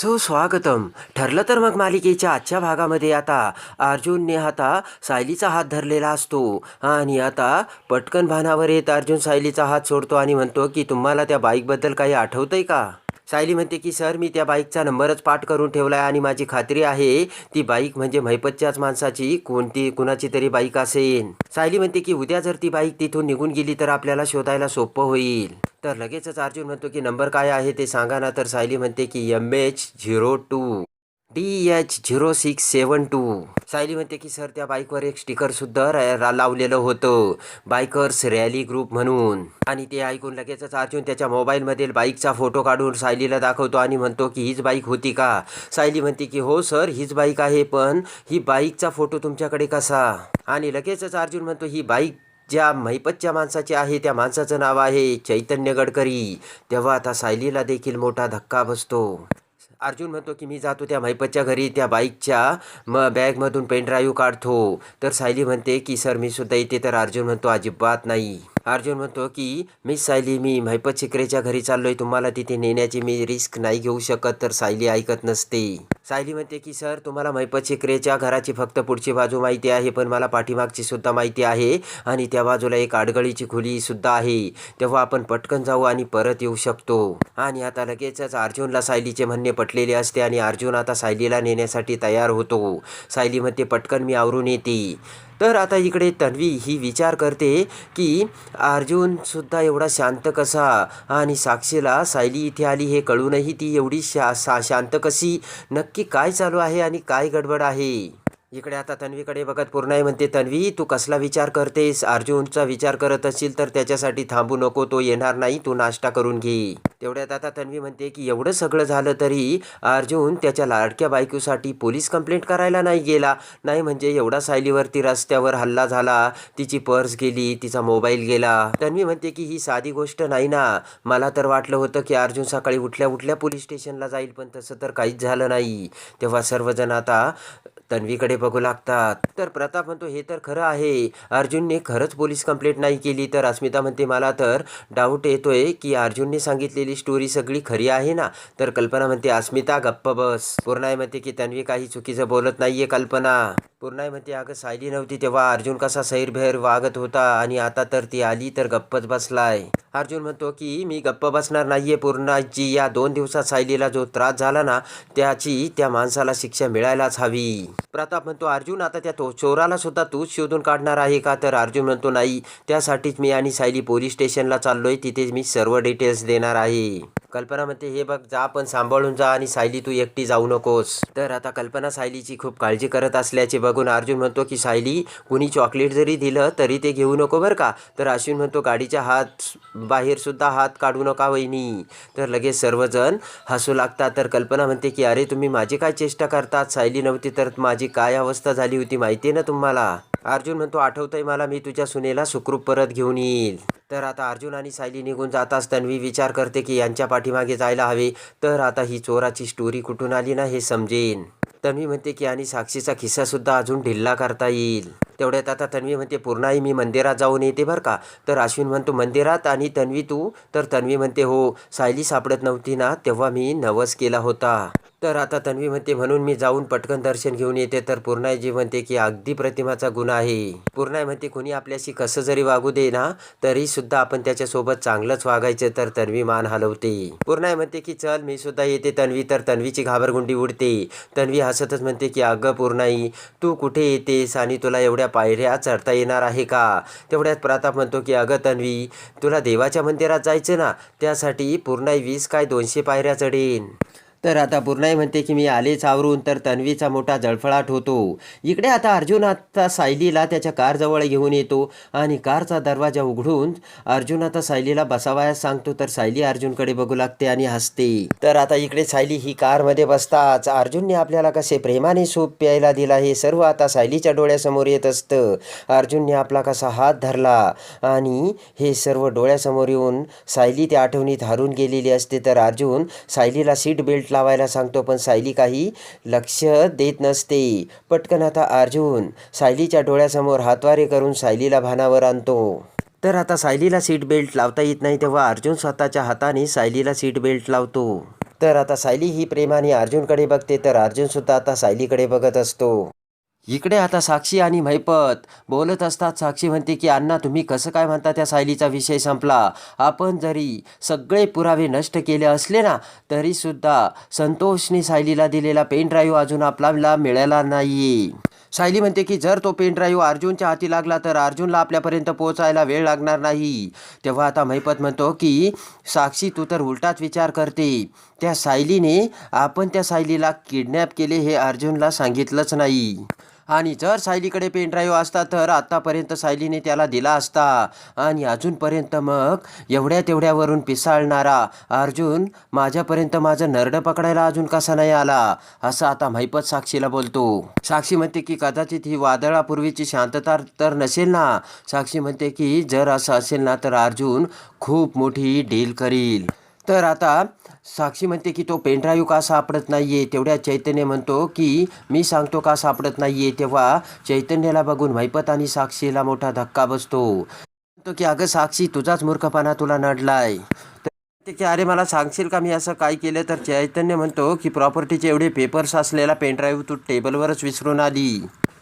सुस्वागतम. ठरलं तर मग मालिकेच्या आजच्या भागामध्ये आता अर्जुनने आता सायलीचा हात धरलेला असतो. आणि आता पटकन भानावर येत अर्जुन सायलीचा हात सोडतो आणि म्हणतो की तुम्हाला त्या बाईकबद्दल काही आठवतंय का? सायली म्हणते की सर मी त्या बाईकचा नंबरच पाठ करून ठेवला आहे आणि माझी खात्री आहे ती बाईक म्हणजे मैपतच्याच माणसाची कोणती कुणाची तरी बाईक असेल. सायली म्हणते की उद्या जर ती बाईक तिथून निघून गेली तर आपल्याला शोधायला सोपं होईल. तर लगेचच अर्जुन म्हणतो की नंबर काय आहे ते सांगा ना. तर सायली म्हणते की M H zero two D H zero six seven two. Sayali म्हणते की सर त्या बाईकवर एक स्टिकरसुद्धा लावलेलं होतं बायकर्स रॅली ग्रुप म्हणून. आणि ते ऐकून लगेचच अर्जुन त्याच्या मोबाईलमधील बाईकचा फोटो काढून सायलीला दाखवतो आणि म्हणतो की हीच बाईक होती का? सायली म्हणते की हो सर हीच बाईक आहे पण ही बाईकचा फोटो तुमच्याकडे कसा? आणि लगेचच अर्जुन म्हणतो ही बाईक ज्या मैपतच्या माणसाचे आहे त्या माणसाचं नाव आहे चैतन्य गडकरी. तेव्हा आता सायलीला देखील मोठा धक्का बसतो. अर्जुन म्हणतो की मी जातो त्या मैपतच्या घरी त्या बाईकच्या म बॅगमधून पेन ड्राईव्ह काढतो. तर सायली म्हणते की सर मी सुद्धा येते तर अर्जुन म्हणतो अजिबात नाही. अर्जुन म्हणतो की मी सायली मी मैपत शिकरेच्या घरी चाललोय. तुम्हाला तिथे नेण्याची मी रिस्क नाही घेऊ शकत. तर सायली ऐकत नसते. सायली म्हणते की सर तुम्हाला मैपत शिकरेच्या घराची फक्त पुढची बाजू माहिती आहे पण मला पाठीमागची सुद्धा माहिती आहे आणि त्या बाजूला एक आडगळीची खुली सुद्धा आहे. तेव्हा आपण पटकन जाऊ आणि परत येऊ शकतो. आणि आता लगेचच अर्जुनला सायलीचे म्हणणे पटलेले असते आणि अर्जुन आता सायलीला नेण्यासाठी तयार होतो. सायली म्हणते पटकन मी आवरून येते. तर आता इकडे तन्वी ही विचार करते की अर्जुनसुद्धा एवढा शांत कसा? आणि साक्षीला सायली इथे आली हे कळूनही ती एवढी शा सा शांत कशी? नक्की काय चालू आहे आणि काय गडबड आहे? इकडे आता तन्वीकडे बघत पूर्णाई म्हणते तन्वी तू कसला विचार करतेस? अर्जुनचा विचार करत असशील तर त्याच्यासाठी थांबू नको तो येणार नाही तू नाश्ता करून घे. तेवढ्यात आता तन्वी म्हणते की एवढं सगळं झालं तरी अर्जुन त्याच्या लाडक्या बायकोसाठी पोलीस कंप्लेंट करायला नाही गेला. नाही म्हणजे एवढा सायलीवरती रस्त्यावर हल्ला झाला. तिची पर्स गेली तिचा मोबाईल गेला. तन्वी म्हणते की ही साधी गोष्ट नाही ना. मला तर वाटलं होतं की अर्जुन सकाळी उठल्या उठल्या पोलीस स्टेशनला जाईल पण तसं तर काहीच झालं नाही. तेव्हा सर्वजण आता तन्वीकडे बघू लागतात. तर प्रताप म्हणतो हे तर खरं आहे. अर्जुनने खरंच पोलीस कंप्लेंट नाही केली. तर अस्मिता म्हणते मला तर डाऊट येतोय की अर्जुनने सांगितलेली स्टोरी सगळी खरी आहे ना? तर कल्पना म्हणते अस्मिता गप्प बस. पूर्णाई म्हणते की तन्वी काही चुकीचं बोलत नाहीये कल्पना. पूर्णाई म्हणते अगं सायली नव्हती तेव्हा. अर्जुन कसा सैरभैर वागत होता आणि आता तर ती आली तर गप्पच बसलाय. अर्जुन म्हणतो की मी गप्प बसणार नाहीये पूर्णाजी या दोन दिवसात सायलीला जो त्रास झाला ना त्याची त्या माणसाला शिक्षा मिळायलाच हवी. प्रताप म्हणतो अर्जुन आता त्या तो चोराला सुद्धा तूच शोधून काढणार आहे का? तर अर्जुन म्हणतो नाही. त्यासाठीच मी आणि सायली पोलीस स्टेशनला चाललोय. तिथे मी सर्व डिटेल्स देणार आहे. कल्पना म्हणते हे बघ जा पण सांभाळून जा आणि सायली तू एकटी जाऊ नकोस. तर आता कल्पना सायलीची खूप काळजी करत असल्याचे बघून अर्जुन म्हणतो की सायली कुणी चॉकलेट जरी दिलं तरी ते घेऊ नको बरं का? तर अश्विन म्हणतो गाडीच्या हात बाहेर सुद्धा हात काढू नका वहिनी. तर लगेच सर्वजण हसू लागतात. तर कल्पना म्हणते की अरे तुम्ही माझी काय चेष्टा करतात? सायली नव्हती तर माझी काय अवस्था झाली होती माहिती आहे ना तुम्हाला? अर्जुन म्हणतो आठवतंय मला मी तुझ्या सुनेला सुखरूप परत घेऊन येईल. तर आता अर्जुन आणि सायली निघून जाताच तन्वी विचार करते की यांच्या पाठीमागे जायला हवे तर आता ही चोराची स्टोरी कुठून आली ना हे समजेन. तन्वी म्हणते की आणि साक्षीचा खिस्सा सुद्धा अजून ढिल्ला करता येईल. तेवढ्यात आता तन्वी म्हणते पूर्णाई मी मंदिरात जाऊन येते बरं का. तर अश्विन म्हणतो मंदिरात? आणि तन्वी तू? तर तन्वी म्हणते हो सायली सापडत नव्हती ना तेव्हा मी नवस केला होता. तर आता तन्वी म्हणते म्हणून मी जाऊन पटकन दर्शन घेऊन येते. तर पूर्णायजी म्हणते की अगदी प्रतिमाचा गुन्हा आहे. पूर्णाय म्हणते कुणी आपल्याशी कसं जरी वागू दे ना तरी सुद्धा आपण त्याच्यासोबत चांगलंच वागायचं. तर तन्वी मान हलवते. पूर्णाय म्हणते की चल मी सुद्धा येते तन्वी. तर तन्वीची घाबरगुंडी उडते. तन्वी हसतच म्हणते की अगं पूर्णाई तू कुठे येतेस आणि तुला एवढ्या पायऱ्या चढता येणार आहे का? तेवढ्यात प्रताप म्हणतो की अगं तन्वी तुला देवाच्या मंदिरात जायचं ना त्यासाठी पूर्णाई वीस काय दोनशे पायऱ्या चढेन. तर आता पूर्णाई म्हणते की मी आलेच आवरून तर तन्वीचा मोठा जळफळाट होतो. इकडे आता अर्जुन आता सायलीला त्याच्या कारजवळ घेऊन येतो आणि कारचा दरवाजा उघडून अर्जुन आता सायलीला बसावयास सांगतो. तर सायली अर्जुनकडे बघू लागते आणि हसते. तर आता इकडे सायली ही कारमध्ये बसताच अर्जुनने आपल्याला कसे प्रेमाने सूप प्यायला दिला हे सर्व आता सायलीच्या डोळ्यासमोर येत असतं. अर्जुनने आपला कसा हात धरला आणि हे सर्व डोळ्यासमोर येऊन सायली त्या आठवणीत हरून गेलेली असते. तर अर्जुन सायलीला सीट बेल्ट लावायला सांगतो पण सायली काही लक्ष देत नसते. पटकन आता अर्जुन सायलीच्या डोळ्यासमोर हातवारे करून सायलीला भानावर आणतो. तर आता सायलीला सीट बेल्ट लावता येत नाही तेव्हा अर्जुन स्वतःच्या हाताने सायलीला सीट बेल्ट लावतो. तर आता सायली ही प्रेमाने अर्जुनकडे बघते तर अर्जुनसुद्धा आता सायलीकडे बघत असतो. इकडे आता साक्षी आणि महिपत बोलत असतात. साक्षी म्हणते की अण्णा तुम्ही कसं काय म्हणता त्या सायलीचा विषय संपला? आपण जरी सगळे पुरावे नष्ट केले असले ना तरीसुद्धा संतोषने सायलीला दिलेला पेन ड्राईव्ह अजून आपल्याला मिळाला नाही. सायली म्हणते की जर तो पेन ड्राईव्ह अर्जुनच्या हाती लागला तर अर्जुनला आपल्यापर्यंत पोहोचायला वेळ लागणार नाही. तेव्हा आता महिपत म्हणतो की साक्षी तू तर उलटाच विचार करते. त्या सायलीने आपण त्या सायलीला किडनॅप केले हे अर्जुनला सांगितलंच नाही. आणि जर सायलीकडे पेन ड्राईव्ह असता तर आत्तापर्यंत सायलीने त्याला दिला असता. आणि अजूनपर्यंत मग एवढ्या तेवढ्यावरून पिसाळणारा अर्जुन माझ्यापर्यंत माझं नरडं पकडायला अजून कसा नाही आला? असं आता महिपत साक्षीला बोलतो. साक्षी म्हणते की कदाचित ही वादळापूर्वीची शांतता तर नसेल ना? साक्षी म्हणते की जर असं असेल ना तर अर्जुन खूप मोठी डील करील. तर आता साक्षी म्हणते की तो पेनड्राईव्ह का सापडत नाही आहे तेवढ्या चैतन्य म्हणतो की मी सांगतो का सापडत नाही आहे तेव्हा चैतन्याला बघून महिपत आणि साक्षीला मोठा धक्का बसतो. म्हणतो की अगं साक्षी तुझाच मूर्खपणा तुला नडलाय. तर की अरे मला सांगशील का मी असं काय केलं? तर चैतन्य म्हणतो की प्रॉपर्टीचे एवढे पेपर्स असलेला पेनड्राईव्ह तू टेबलवरच विसरून आली.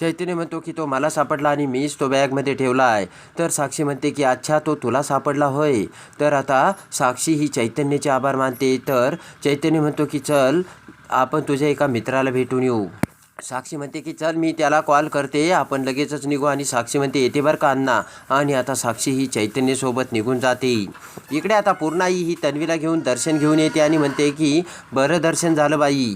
चैतन्य म्हणतो की तो मला सापडला आणि मीच तो बॅगमध्ये ठेवला आहे. तर साक्षी म्हणते की अच्छा तो तुला सापडला होय. तर आता साक्षी ही चैतन्याचे आभार मानते. तर चैतन्य म्हणतो की चल आपण तुझ्या एका मित्राला भेटून येऊ. साक्षी म्हणते की चल मी त्याला कॉल करते. आपण लगेचच निघू. आणि साक्षी म्हणते येते बरं का अण्णा. आणि आता साक्षी ही चैतन्यसोबत निघून जाते. इकडे आता पूर्णाई ही तन्वीला घेऊन दर्शन घेऊन येते आणि म्हणते की बरं दर्शन झालं बाई.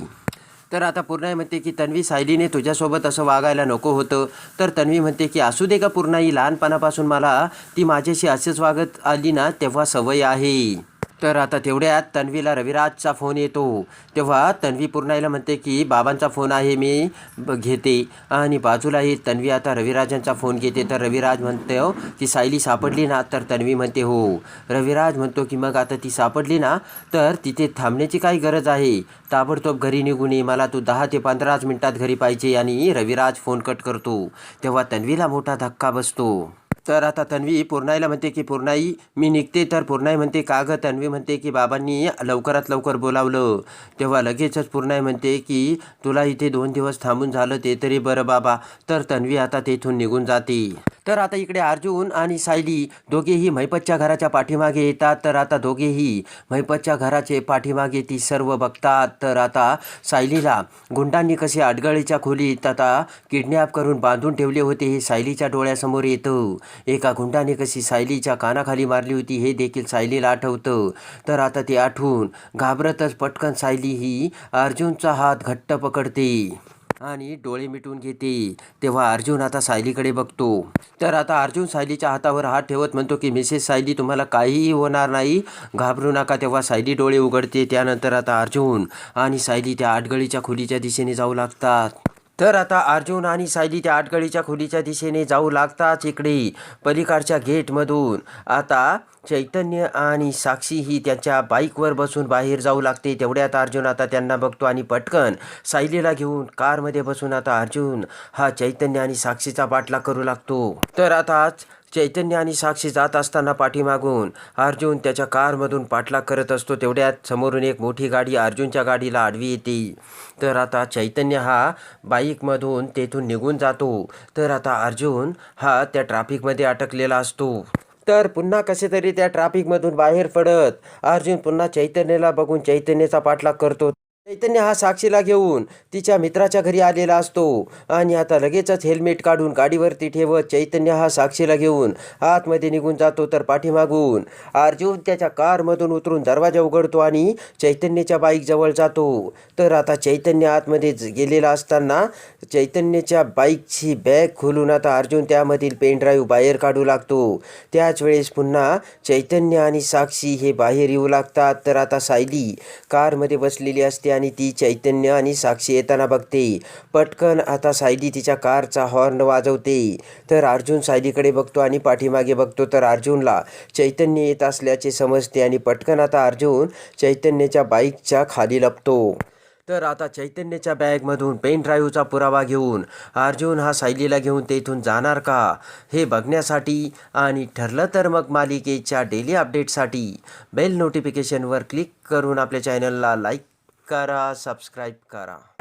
तर आता पूर्णाई म्हणते की तन्वी सायलीने तुझ्यासोबत असं वागायला नको होतं. तर तन्वी म्हणते की असू दे का पूर्णाई लहानपणापासून मला ती माझ्याशी असेच वागत आली ना तेव्हा सवय आहे. तर आता तेवढ्यात तन्वीला रविराजचा फोन येतो. तेव्हा तन्वी पूर्णाईला म्हणते की बाबांचा फोन आहे मी ब- घेते. आणि बाजूलाही तन्वी आता रविराजांचा फोन घेते. तर रविराज म्हणतो की सायली सापडली ना? तर तन्वी म्हणते हो. रविराज म्हणतो की मग आता ती सापडली ना? तर तिथे थांबण्याची काय गरज आहे. ताबडतोब घरी निघून ये. मला तू दहा ते पंधराच मिनटात घरी पाहिजे. आणि रविराज फोन कट करतो. तेव्हा तन्वीला मोठा धक्का बसतो. तर आता तन्वी पूर्णाईला म्हणते की पूर्णाई मी निघते. तर पूर्णाई म्हणते का गं? तन्वी म्हणते की बाबांनी लवकरात लवकर बोलावलं. तेव्हा लगेचच पूर्णाई म्हणते की तुला इथे दोन दिवस थांबून झालं ते तरी बरं बाबा. तर तन्वी आता तेथून निघून जाते. तर आता इकडे अर्जुन आणि सायली दोघेही महिपतच्या घराच्या पाठीमागे येतात. तर आता दोघेही महिपतच्या घराचे पाठीमागे ती सर्व बघतात. तर आता सायलीला गुंडांनी कसे अडगळीच्या खोलीत आता किडनॅप करून बांधून ठेवले होते हे सायलीच्या डोळ्यासमोर येतं. एका गुंडाने कशी सायलीच्या कानाखाली मारली होती हे देखील सायलीला आठवतं. तर आता ते आठवून घाबरतच पटकन सायली ही अर्जुनचा हात घट्ट पकडते. आणि डोळे मिटून घेते. तेव्हा अर्जुन आता सायलीकडे बघतो. तर आता अर्जुन सायलीच्या हातावर हात ठेवत म्हणतो की मिसेस सायली तुम्हाला काहीही होणार नाही. घाबरू नका. तेव्हा सायली डोळे उघडते. त्यानंतर आता अर्जुन आणि सायली त्या आडगळीच्या खोलीच्या दिशेने जाऊ लागतात. तर आता अर्जुन आणि सायली त्या आटगडीच्या खोलीच्या दिशेने जाऊ लागताच इकडे पलीकडच्या गेटमधून. आता चैतन्य आणि साक्षी ही त्यांच्या बाईकवर बसून बाहेर जाऊ लागते. तेवढ्यात अर्जुन आता त्यांना बघतो आणि पटकन सायलीला घेऊन कारमध्ये बसून आता अर्जुन हा चैतन्य आणि साक्षीचा पाठलाग करू लागतो. तर आता चैतन्य आणि साक्षी जात असताना पाठीमागून अर्जुन त्याच्या कारमधून पाठलाग करत असतो. तेवढ्यात समोरून एक मोठी गाडी अर्जुनच्या गाडीला आडवी येते. तर आता चैतन्य हा बाईकमधून तेथून निघून जातो. तर आता अर्जुन हा त्या ट्रॅफिकमध्ये अटकलेला असतो. तर पुन्हा कसे तरी त्या ट्रॅफिकमधून बाहेर पडत अर्जुन पुन्हा चैतन्याला बघून चैतन्याचा पाठलाग करतो. चैतन्य हा साक्षीला घेऊन तिच्या मित्राच्या घरी आलेला असतो. आणि आता लगेचच हेल्मेट काढून गाडीवरती ठेवत चैतन्य हा साक्षीला घेऊन आतमध्ये निघून जातो तर पाठीमागून. अर्जुन त्याच्या कारमधून उतरून दरवाजा उघडतो आणि चैतन्याच्या बाईकजवळ जातो. तर आता चैतन्य आतमध्ये गेलेला असताना चैतन्याच्या बाईकची बॅग खोलून आता अर्जुन त्यामधील पेनड्राईव्ह बाहेर काढू लागतो. त्याच वेळेस पुन्हा चैतन्य आणि साक्षी हे बाहेर येऊ लागतात. तर आता सायली कारमध्ये बसलेली असते आणि ती चैतन्य आणि साक्षी येताना बघते. पटकन आता सायली तिच्या कारचा हॉर्न वाजवते. तर अर्जुन सायलीकडे बघतो आणि पाठीमागे बघतो. तर अर्जुनला चैतन्य येत असल्याचे समजते आणि पटकन आता अर्जुन चैतन्याच्या बाईकच्या खाली लपतो. तर आता चैतन्याच्या बॅगमधून पेन ड्राईव्हचा पुरावा घेऊन अर्जुन हा सायलीला घेऊन तेथून जाणार का? हे बघण्यासाठी आणि ठरलं तर मग मालिकेच्या डेली अपडेटसाठी बेल नोटिफिकेशनवर क्लिक करून आपल्या चॅनलला लाईक करा सबस्क्राईब करा.